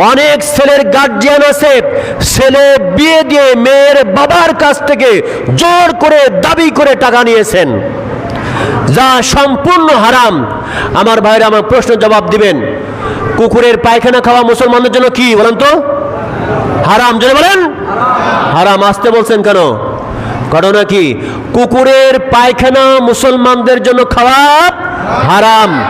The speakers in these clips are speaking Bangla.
অনেক ছেলের গার্জিয়ান আছে। ছেলে বিয়ে দিয়ে মেয়ের বাবার কাছ থেকে জোর করে দাবি করে টাকা নিয়েছেন। যা সম্পূর্ণ হারাম। আমার ভাইরা আমার প্রশ্ন জবাব দিবেন। কুকুরের পায়খানা খাওয়া মুসলমানদের জন্য কি বলেন তো? হারাম জন্য বলেন। হারাম, আসতে বলছেন কেন? ঘটনা কি? কুকুরের পায়খানা মুসলমানদের জন্য খাওয়া হারাম।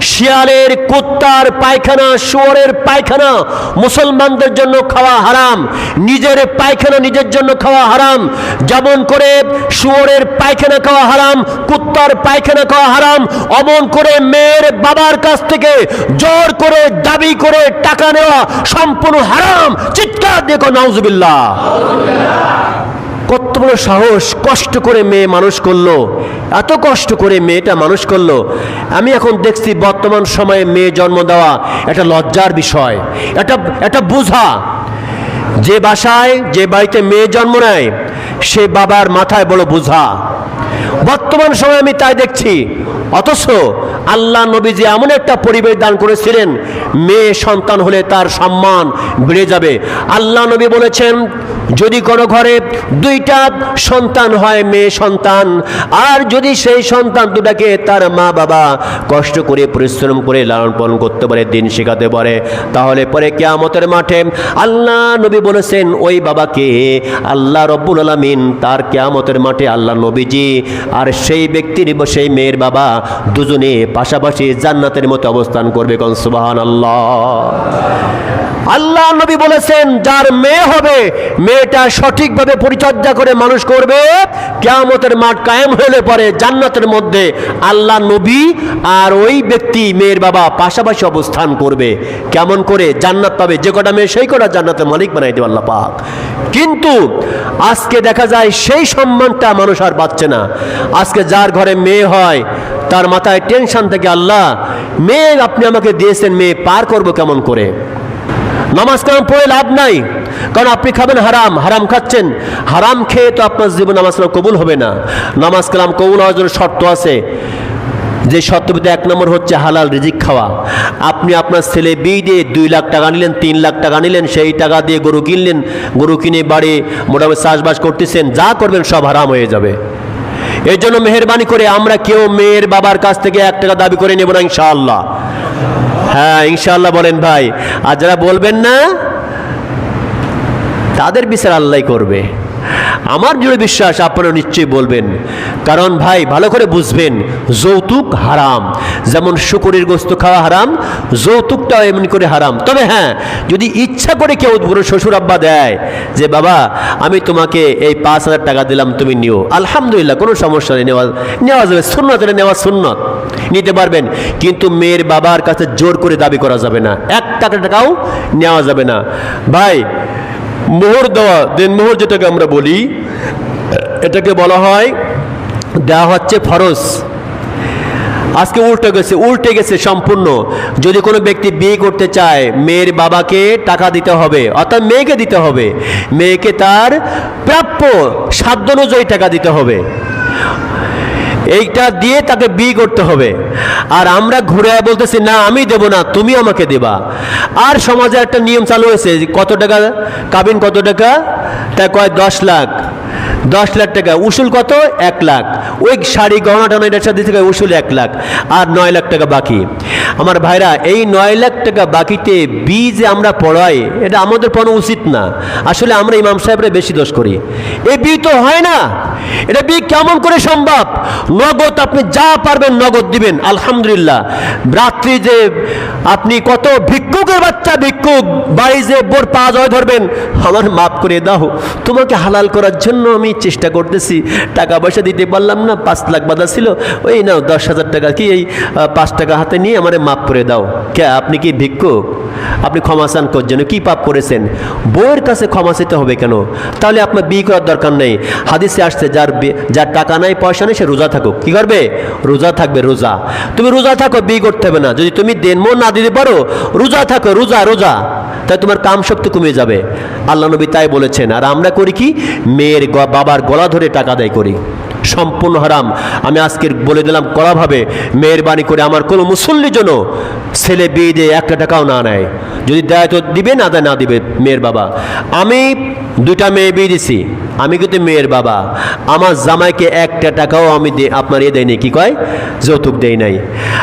শিয়ালের কুত্তার পায়খানা, শুয়োরের পায়খানা মুসলমানদের জন্য খাওয়া হারাম। নিজের পায়খানা নিজের জন্য খাওয়া হারাম। যেমন করে শুয়োরের পায়খানা খাওয়া হারাম, কুত্তার পায়খানা খাওয়া হারাম, অমন করে মেয়ের বাবার কাছ থেকে জোর করে দাবি করে টাকা নেওয়া সম্পূর্ণ হারাম। চিৎকার দেখো নাউজুবিল্লাহ। কত বড় সাহস, কষ্ট করে মেয়ে মানুষ করল। এত কষ্ট করে মেয়েটা মানুষ করল। আমি এখন দেখছি বর্তমান সময়ে মেয়ে জন্ম দেওয়া একটা লজ্জার বিষয়। এটা এটা বোঝা। যে বাসায়, যে বাড়িতে মেয়ে জন্ম নেয়, সে বাবার মাথায় বড় বোঝা। বর্তমান সময়ে আমি তাই দেখছি। অথচ আল্লাহ নবী যে এমন একটা পরিবেশ দান করেছিলেন, মেয়ে সন্তান হলে তার সম্মান বেড়ে যাবে। আল্লাহ নবী বলেছেন যদি কোনো ঘরে দুইটা সন্তান হয়, মেয়ে সন্তান, আর যদি সেই সন্তান দুটাকে তার মা বাবা কষ্ট করে, পরিশ্রম করে, লালন পালন করতে পারে, দিন শেখাতে পারে, তাহলে পরে কেয়ামতের মাঠে আল্লাহ নবী বলেছেন, ওই বাবাকে আল্লাহ রব্বুল আলমিন তার কেয়ামতের মাঠে আল্লাহ নবীজি আর সেই ব্যক্তির সেই মেয়ের বাবা দুজনে পাশাপাশি জান্নাতের মতো অবস্থান করবে কন সুবাহান আল্লাহ আল্লাহ নবী বলেছেন, যার মেয়ে হবে মেয়েটা সঠিকভাবে পরিচর্যা করে মানুষ করবে। কেয়ামতের মাঠ কায়েম হলে পরে জান্নাতের মধ্যে আল্লাহ নবী আর ওই ব্যক্তি, মেয়ের বাবা পাশাপাশি অবস্থান করবে। কেমন করে জান্নাত পাবে? যে কটা মেয়ে, সেই কটা জান্নাতের মালিক বানাই দেবে আল্লাহ পাক। কিন্তু আজকে দেখা যায় সেই সম্মানটা মানুষ আর পাচ্ছে না। আজকে যার ঘরে মেয়ে হয়, তার মাথায় টেনশন থেকে, আল্লাহ, মেয়ে আপনি আমাকে দিয়েছেন, মেয়ে পার করব কেমন করে? নামাজ কালাম পড়ে লাভ নাই। কারণ আপনি খাবেন হারাম হারাম খাচ্ছেন। হারাম খেয়ে তো আপনার জীবন নামাজ কালাম কবুল হবে না। নামাজ কালাম কবুল হওয়ার জন্য শর্ত আছে। যে শর্তবিতে এক নম্বর হচ্ছে হালাল রিজিক খাওয়া। আপনি আপনার ছেলে বিয়ে দিয়ে দুই লাখ টাকা নিলেন, তিন লাখ টাকা নিলেন, সেই টাকা দিয়ে গরু কিনলেন, গরু কিনে বাড়ি মোটামুটি চাষবাস করতেছেন, যা করবেন সব হারাম হয়ে যাবে। এর জন্য মেহরবানি করে আমরা কেউ মেয়ের বাবার কাছ থেকে এক টাকা দাবি করে নেব না, ইনশাআল্লাহ। হ্যাঁ ইনশাআল্লাহ বলেন ভাই। আর যারা বলবেন না তাদের বিচার আল্লাহ করবে। আমার দৃঢ় বিশ্বাস আপনারা নিশ্চয়ই বলবেন, কারণ ভাই, ভালো করে বুঝবেন, যৌতুক হারাম। যেমন শুকুরের গোস্ত খাওয়া হারাম যৌতুকটাও এমনি করে হারাম। তবে হ্যাঁ যদি ইচ্ছা করে কেউ পুরো শ্বশুর আব্বা দেয় যে, বাবা, আমি তোমাকে এই পাঁচ হাজার টাকা দিলাম, তুমি নিও। আলহামদুলিল্লাহ, কোনো সমস্যা নেই, নেওয়া নেওয়া যাবে। সুন্নত এটা নেওয়া সুন্নত। নিতে পারবেন, কিন্তু মেয়ের বাবার কাছে জোর করে দাবি করা যাবে না। এক টাকা টাকাও নেওয়া যাবে না। ভাই মোহর দেওয়া, দেন মোহর যেটাকে আমরা বলি, এটাকে বলা হয়, দেওয়া হচ্ছে ফরজ। আজকে উল্টে গেছে উল্টে গেছে সম্পূর্ণ। যদি কোনো ব্যক্তি বিয়ে করতে চায়, মেয়ের বাবাকে টাকা দিতে হবে, অর্থাৎ মেয়েকে দিতে হবে। মেয়েকে তার প্রাপ্য সাধ্য অনুযায়ী টাকা দিতে হবে। এইটা দিয়ে তাকে বিয়ে করতে হবে। আর আমরা ঘুরে বলতেছি, না, আমি দেব না, তুমি আমাকে দেবা। আর সমাজে একটা নিয়ম চালু হয়েছে কত টাকা, কাবিন কত টাকা? তা কয়, দশ লাখ। দশ লাখ টাকা, উসুল কত? এক লাখ। ওই শাড়ি গহনা টনা এটার সাথে থেকে উসুল এক লাখ। আর নয় লাখ টাকা বাকি। আমার ভাইরা, এই নয় লাখ টাকা বাকিতে বি যে আমরা পড়াই, এটা আমাদের পড়ানো উচিত না। আসলে আমরা ইমাম সাহেবরা বেশি দোষ করি। এই বি তো হয় না। এটা বি কেমন করে সম্ভব? নগদ আপনি যা পারবেন নগদ দিবেন, আলহামদুলিল্লাহ। রাত্রি যে আপনি কত ভিক্ষুকের বাচ্চা, ভিক্ষুক, বাড়ি যে বোর পা জয় ধরবেন, আমার মাফ করে দাও। তোমাকে হালাল করার জন্য আমি চেষ্টা করতেছি। টাকা পয়সা দিতে পারলাম না, পাঁচ লাখ বাধা ছিল। ওই নাও, দশ হাজার টাকা কি এই পাঁচ টাকা হাতে নিয়ে আমারে মাফ করে দাও। কে, আপনি কি ভিক্ষুক? আপনি ক্ষমা চান কর জন্য কি পাপ করেছেন? বউয়ের কাছে ক্ষমা চেতে হবে কেন? তাহলে আপনার বিয়ে করার দরকার নেই। হাদিসে আসছে, যার যার টাকা নাই, পয়সা নেই, সে রোজা থাকুক। কি করবে? রোজা থাকবে, রোজা। তুমি রোজা থাকো, বিয়ে করতে হবে না। যদি তুমি দেনমো না দিতে পারো, রোজা থাকো, রোজা রোজা। তাই তোমার কাম শক্তি কমে যাবে। আল্লাহ নবী তাই বলেছেন, আর আমরা করি কি? মেয়ের বাবার গলা ধরে টাকা দেয় করি। সম্পূর্ণ হারাম। আমি আজকে বলে দিলাম কড়াভাবে, মেহরবানি করে আমার কোনো মুসল্লির জন্য ছেলে বিয়ে দিয়ে একটা টাকাও না নেয়। যদি দেয় তো দিবে, না দেয়, না দিবে মেয়ের বাবা। আমি দুইটা মেয়ে বিয়ে দিছি, আমি কিন্তু মেয়ের বাবা। আমার জামাইকে একটা টাকাও আমি আপনার এ দেয়নি, কি কয়? যৌতুক দেই নাই।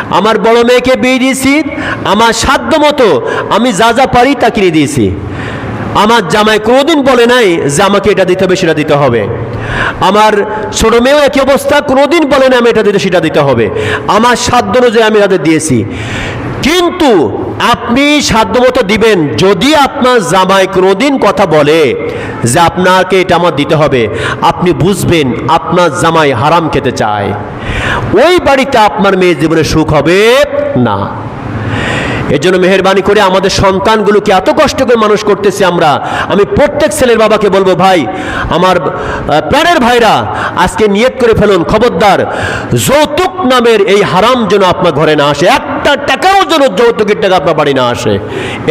আমার বড় মেয়েকে বিয়ে দিয়েছি, আমার সাধ্য মতো আমি যা যা পারি তা কিনে দিয়েছি। আমার জামাই কোনোদিন বলে নাই যে আমাকে এটা দিতে হবে, সেটা দিতে হবে। আমার ছোট মেয়েও একই অবস্থা, কোনোদিন বলে না আমি এটা দিতে, সেটা দিতে হবে। আমার সাধ্য অনুযায়ী আমি তাদের দিয়েছি। কিন্তু আপনি সাধ্যমতো দিবেন, যদি আপনার জামাই কোনোদিন কথা বলে যে আপনাকে এটা আমার দিতে হবে, আপনি বুঝবেন আপনার জামাই হারাম খেতে চায়। ওই বাড়িতে আপনার মেয়ের জীবনে সুখ হবে না। এর জন্য মেহরবানি করে আমাদের সন্তানগুলোকে এত কষ্ট করে মানুষ করতেছি আমরা। আমি প্রত্যেক ছেলের বাবাকে বলব, ভাই, আমার প্রাণের ভাইরা, আজকে নিয়ত করে ফেলুন। খবরদার, যৌতুক নামের এই হারাম যেন আপনার ঘরে না আসে। একটা টাকাও যেন যৌতুকের টাকা আপনার বাড়ি না আসে।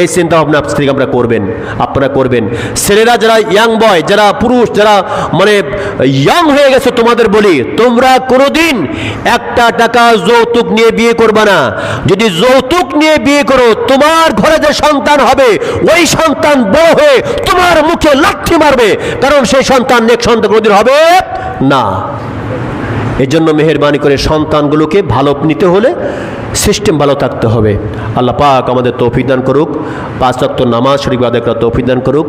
এই চিন্তা ভাবনা থেকে আমরা করবেন, আপনারা করবেন। ছেলেরা যারা ইয়াং বয় যারা পুরুষ, যারা মানে ইয়াং হয়ে গেছে তোমাদের বলি, তোমরা কোনোদিন একটা টাকা যৌতুক নিয়ে বিয়ে করবে না। যদি যৌতুক নিয়ে বিয়ে করো, তোমার ঘরে যে সন্তান হবে, ওই সন্তান বড় হয়ে তোমার মুখে লাঠি মারবে। কারণ সেই সন্তান নেক সন্তান কোনোদিন হবে না। এই জন্য মেহরবানি করে সন্তানগুলোকে ভালো নিতে হলে সিস্টেম ভালো থাকতে হবে। আল্লাহ পাক আমাদের তৌফিদান করুক রক্ত নামাজ শরীফ আদায় তৌফিদান করুক,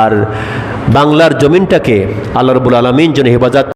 আর বাংলার জমিনটাকে আল্লাহ রবুল আলমিন যেন হেফাজত